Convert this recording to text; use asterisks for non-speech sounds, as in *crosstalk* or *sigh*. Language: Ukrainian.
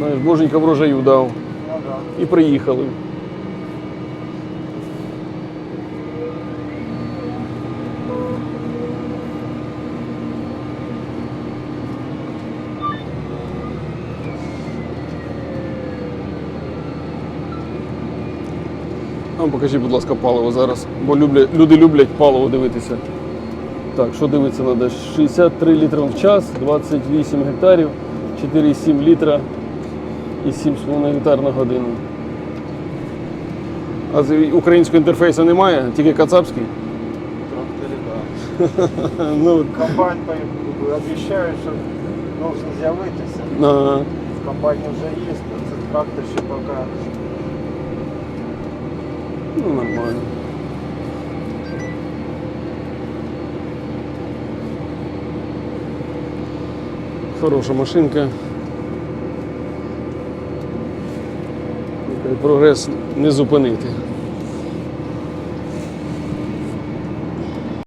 Знаєш, боженька врожаю дав. І приїхали. А ну, покажіть, будь ласка, паливо зараз, бо люблять, люди люблять паливо дивитися. Так, що дивитися треба? 63 літри в час, 28 гектарів, 4,7 літра і 7,5 гектар на годину. А українського інтерфейсу немає, тільки кацапський. Трактори. *laughs* Ну, Комбайн по- обіцяють, що должен з'явитися. ага. В комбайні вже є, а це трактор ще поки. ну нормально. Хороша машинка. Прогрес не зупинити.